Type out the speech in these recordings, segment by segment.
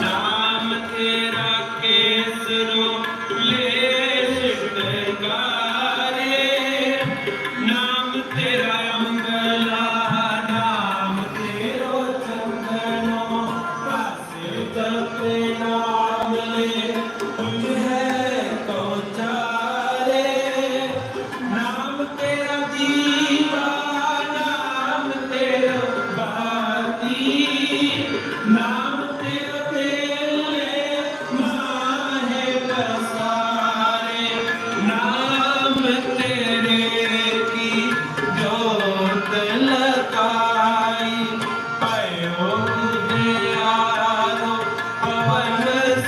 ਨਾਮ ਤੇਰਾ ਕੇਸਰੋ।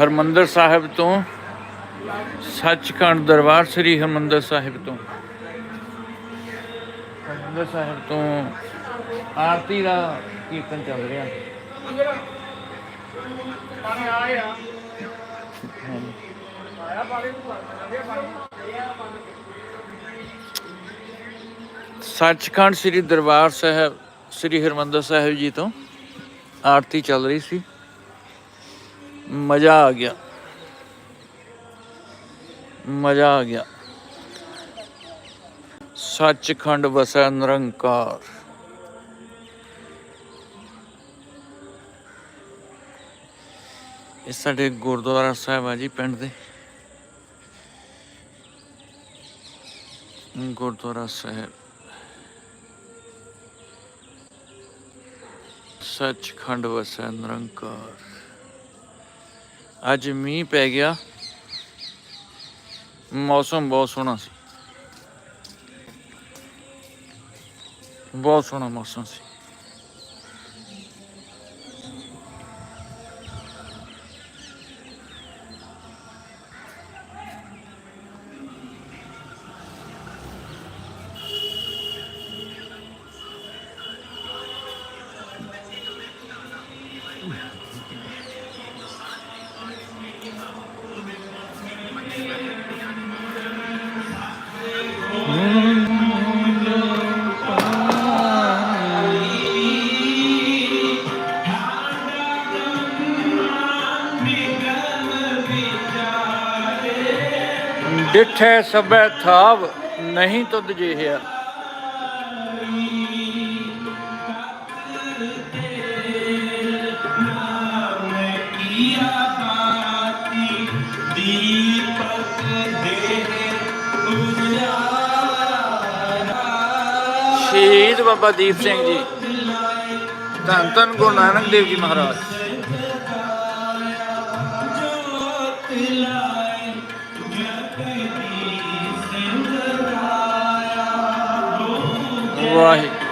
ਹਰਮੰਦਰ ਸਾਹਿਬ ਤੋਂ ਸੱਚਖੰਡ ਦਰਬਾਰ ਸ੍ਰੀ ਹਰਮੰਦਰ ਸਾਹਿਬ ਤੋਂ। ਹਰਮੰਦਰ ਸਾਹਿਬ ਤੋਂ ਆਰਤੀ ਦਾ ਕੀਰਤਨ ਚੱਲ ਰਿਹਾ। ਸੱਚਖੰਡ ਸ੍ਰੀ ਦਰਬਾਰ ਸਾਹਿਬ, ਸ੍ਰੀ ਹਰਮੰਦਰ ਸਾਹਿਬ ਜੀ ਤੋਂ ਆਰਤੀ ਚੱਲ ਰਹੀ ਸੀ। ਮਜ਼ਾ ਆ ਗਿਆ। ਮਜ਼ਾ ਆ ਗਿਆ। ਸੱਚਖੰਡ ਵਸੈ ਨਿਰੰਕਾਰ। ਇਹ ਸਾਡੇ ਗੁਰਦੁਆਰਾ ਸਾਹਿਬ ਆ ਜੀ, ਪਿੰਡ ਦੇ। ਗੁਰਦੁਆਰਾ ਸਾਹਿਬ। ਸੱਚਖੰਡ ਵਸੈ ਨਿਰੰਕਾਰ। ਅੱਜ ਮੀਂਹ ਪੈ ਗਿਆ। ਮੌਸਮ ਬਹੁਤ ਸੋਹਣਾ ਸੀ। ਬਹੁਤ ਸੋਹਣਾ ਮੌਸਮ ਸੀ। डिठे सबे थाव, नहीं तो दजेहिया शहीद बाबा दीप सिंह जी। धन धन गुरु नानक देव जी महाराज। ਵਾਹਿਗੁਰੂ।